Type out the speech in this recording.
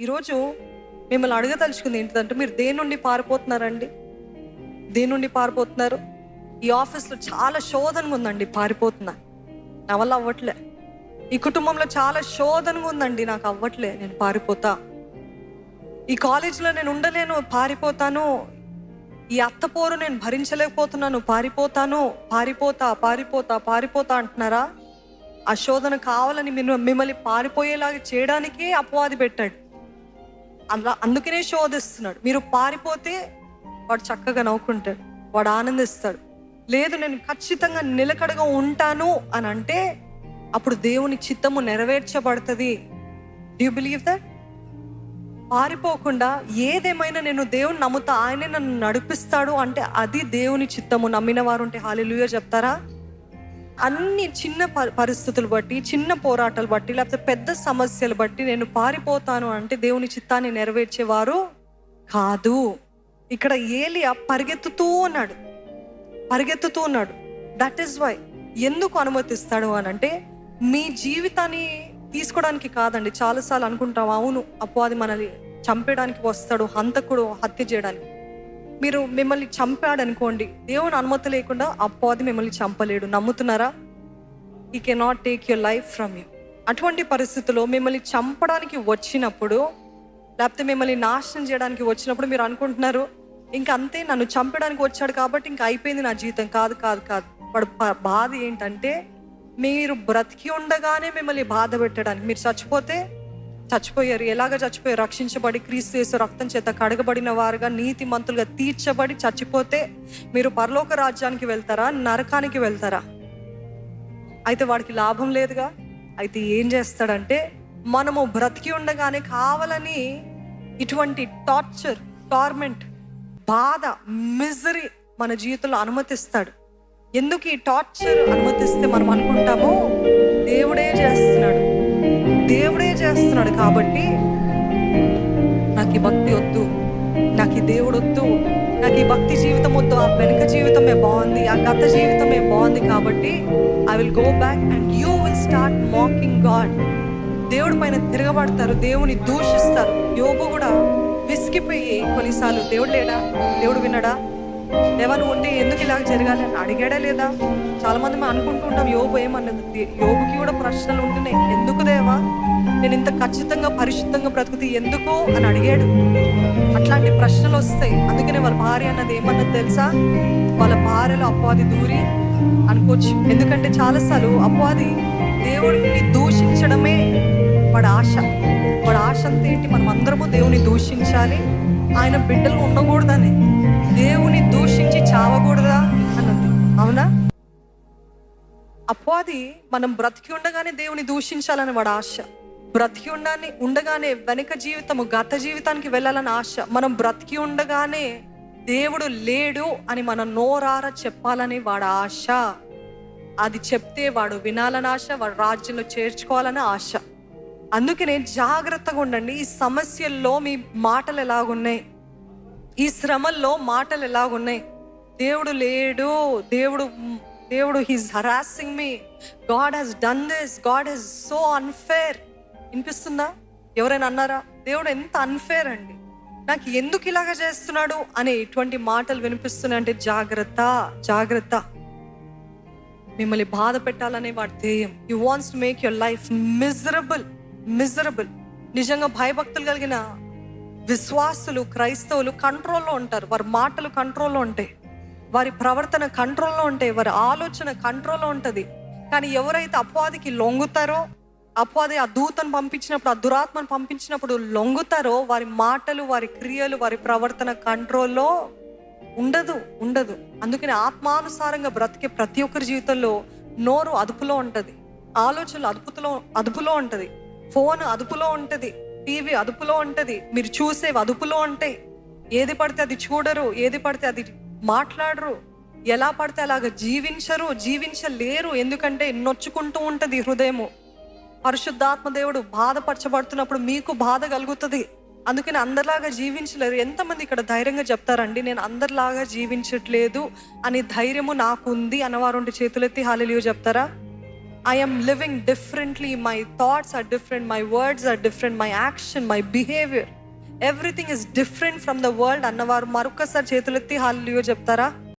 ఈరోజు మిమ్మల్ని అడగదలుచుకుంది ఏంటిదంటే మీరు దేని నుండి పారిపోతున్నారండి? దేని నుండి పారిపోతున్నారు? ఈ ఆఫీస్లో చాలా శోధనగా ఉందండి పారిపోతున్నా. నా వల్ల అవ్వట్లే. ఈ కుటుంబంలో చాలా శోధనగా ఉందండి నాకు అవ్వట్లే నేను పారిపోతా. ఈ కాలేజీలో నేను ఉండలేను పారిపోతాను. ఈ అత్తపోరు నేను భరించలేకపోతున్నాను పారిపోతాను. పారిపోతా పారిపోతా పారిపోతా అంటున్నారా? ఆ శోధన కావాలని మీరు మిమ్మల్ని పారిపోయేలాగా చేయడానికే అపవాది పెట్టాడు. అలా అందుకనే శోధిస్తున్నాడు. మీరు పారిపోతే వాడు చక్కగా నవ్వుకుంటాడు. వాడు ఆనందిస్తాడు. లేదు నేను ఖచ్చితంగా నిలకడగా ఉంటాను అని అంటే అప్పుడు దేవుని చిత్తము నెరవేర్చబడుతుంది. యూ బిలీవ్ దట్ పారిపోకుండా ఏదేమైనా నేను దేవుని నమ్ముతా ఆయనే నన్ను నడిపిస్తాడు అంటే అది దేవుని చిత్తము. నమ్మిన వారు ఉంటే లూయో చెప్తారా? అన్ని చిన్న ప- పరిస్థితులు బట్టి చిన్న పోరాటాలు బట్టి లేకపోతే పెద్ద సమస్యలు బట్టి నేను పారిపోతాను అంటే దేవుని చిత్తాన్ని నెరవేర్చేవారు కాదు. ఇక్కడ ఏలియా పరిగెత్తుతూ ఉన్నాడు. పరిగెత్తుతూ ఉన్నాడు. దట్ ఈస్ వై ఎందుకు అనుమతిస్తాడు అని అంటే మీ జీవితాన్ని తీసుకోవడానికి కాదండి. చాలాసార్లు అనుకుంటాం అవును అపవాది మనల్ని చంపేయడానికి వస్తాడు హంతకుడు హత్య చేయడానికి. మీరు మిమ్మల్ని చంపాడు అనుకోండి దేవుని అనుమతి లేకుండా అపోది మిమ్మల్ని చంపలేడు. నమ్ముతున్నారా? He cannot take your life from you అటువంటి పరిస్థితుల్లో మిమ్మల్ని చంపడానికి వచ్చినప్పుడు లేకపోతే మిమ్మల్ని నాశనం చేయడానికి వచ్చినప్పుడు మీరు అనుకుంటున్నారు ఇంకా అంతే నన్ను చంపడానికి వచ్చాడు కాబట్టి ఇంకా అయిపోయింది నా జీవితం. కాదు కాదు కాదు. వాడు బాధ ఏంటంటే మీరు బ్రతికి ఉండగానే మిమ్మల్ని బాధ పెట్టడానికి మీరు చచ్చిపోతే చచ్చిపోయారు. ఎలాగ చచ్చిపోయారు? రక్షించబడి క్రీస్తు యేసు రక్తం చేత కడగబడిన వారుగా నీతి మంతులుగా తీర్చబడి చచ్చిపోతే మీరు పరలోక రాజ్యానికి వెళ్తారా? నరకానికి వెళ్తారా? అయితే వాడికి లాభం లేదుగా? అయితే ఏం చేస్తాడంటే మనము బ్రతికి ఉండగానే కావాలని ఇటువంటి టార్చర్ టార్మెంట్ బాధ మిజరీ మన జీవితంలో అనుమతిస్తాడు. ఎందుకు ఈ టార్చర్ అనుమతిస్తే మనం అనుకుంటామో కాబట్టి నాకు ఈ భక్తి వద్దు. నాకు ఈ దేవుడు వద్దు. నాకు ఈ భక్తి జీవితం వద్దు. ఆ వెనుక జీవితమే బాగుంది. ఆ గత జీవితమే బాగుంది కాబట్టి I will go back and you will start mocking god దేవుడి పైన తిరగబడతారు. దేవుని దూషిస్తారు. యోగు కూడా విసిగిపోయి కొన్నిసార్లు దేవుడు లేడా? దేవుడు వినడా దేవా నువ్వు ఉంటే ఎందుకు ఇలాగ జరగాలి అని అడిగాడా లేదా? చాలా మంది మేము అనుకుంటుంటాం యోబు ఏమన్నది? యోగుకి కూడా ప్రశ్నలు ఉంటున్నాయి. ఎందుకు దేవా? నేను ఇంత ఖచ్చితంగా పరిశుద్ధంగా బ్రతుకుతీ ఎందుకు అని అడిగాడు. అట్లాంటి ప్రశ్నలు వస్తాయి. అందుకనే వాళ్ళ భార్య అన్నది ఏమన్నది తెలుసా? వాళ్ళ భార్యలో అపవాది దూరి అనుకోవచ్చు. ఎందుకంటే చాలాసార్లు అపవాది దేవుడిని దూషించడమే వాడు ఆశ. వాడు ఆశ అంతా ఏంటి మనం అందరము దేవుని దూషించాలి. ఆయన బిడ్డలు ఉండకూడదని. దేవుని దూషించి చావకూడదా అన్నది. అవునా? అపవాది మనం బ్రతికి ఉండగానే దేవుని దూషించాలని వాడు ఆశ. బ్రతికి ఉండని ఉండగానే వెనక జీవితము గత జీవితానికి వెళ్ళాలని ఆశ. మనం బ్రతికి ఉండగానే దేవుడు లేడు అని మన నోరార చెప్పాలని వాడు ఆశ. అది చెప్తే వాడు వినాలని ఆశ వాడు రాజ్యంలో చేర్చుకోవాలని ఆశ. అందుకనే జాగ్రత్తగా ఉండండి. ఈ సమస్యల్లో మీ మాటలు ఎలాగున్నాయి? ఈ శ్రమల్లో మాటలు ఎలాగున్నాయి? దేవుడు లేడు. దేవుడు దేవుడు he's harassing me god he's done this god he's so unfair వినిపిస్తుందా? ఎవరైనా అన్నారా? దేవుడు ఎంత అన్ఫేర్ అండి. నాకు ఎందుకు ఇలాగ చేస్తున్నాడు? అనే ఇటువంటి మాటలు వినిపిస్తున్నాయి అంటే జాగ్రత్త జాగ్రత్త. మిమ్మల్ని బాధ పెట్టాలనే వాడి ధ్యేయం. He wants to make your life miserable miserable నిజంగా భయభక్తులు కలిగిన విశ్వాసులు క్రైస్తవులు కంట్రోల్లో ఉంటారు. వారి మాటలు కంట్రోల్లో ఉంటాయి. వారి ప్రవర్తన కంట్రోల్లో ఉంటాయి. వారి ఆలోచన కంట్రోల్లో ఉంటుంది. కానీ ఎవరైతే అపవాదికి లొంగుతారో అపవాది ఆ దూతను పంపించినప్పుడు ఆ దురాత్మను పంపించినప్పుడు లొంగుతారో వారి మాటలు వారి క్రియలు వారి ప్రవర్తన కంట్రోల్లో ఉండదు ఉండదు. అందుకని ఆత్మానుసారంగా బ్రతికే ప్రతి ఒక్కరి జీవితంలో నోరు అదుపులో ఉంటుంది. ఆలోచనలు అదుపులో అదుపులో ఉంటుంది. ఫోన్ అదుపులో ఉంటుంది టీవీ అదుపులో ఉంటుంది మీరు చూసేవి అదుపులో ఉంటాయి. ఏది పడితే అది చూడరు ఏది పడితే అది మాట్లాడరు. ఎలా పడితే అలాగ జీవించరు జీవించలేరు. ఎందుకంటే నొచ్చుకుంటూ ఉంటుంది హృదయము. పరిశుద్ధాత్మ దేవుడు బాధపరచబడుతున్నప్పుడు మీకు బాధ కలుగుతుంది. అందుకని అందరిలాగా జీవించలేరు. ఎంతమంది ఇక్కడ ధైర్యంగా చెప్తారండి నేను అందరిలాగా జీవించట్లేదు అని ధైర్యము నాకు ఉంది అన్నవారు చేతులెత్తి హాలిలియో చెప్తారా? I'm living differently my thoughts are different my words are different my action my behaviour everything is different from the world అన్నవారు మరొకసారి చేతులెత్తి హాలియో చెప్తారా?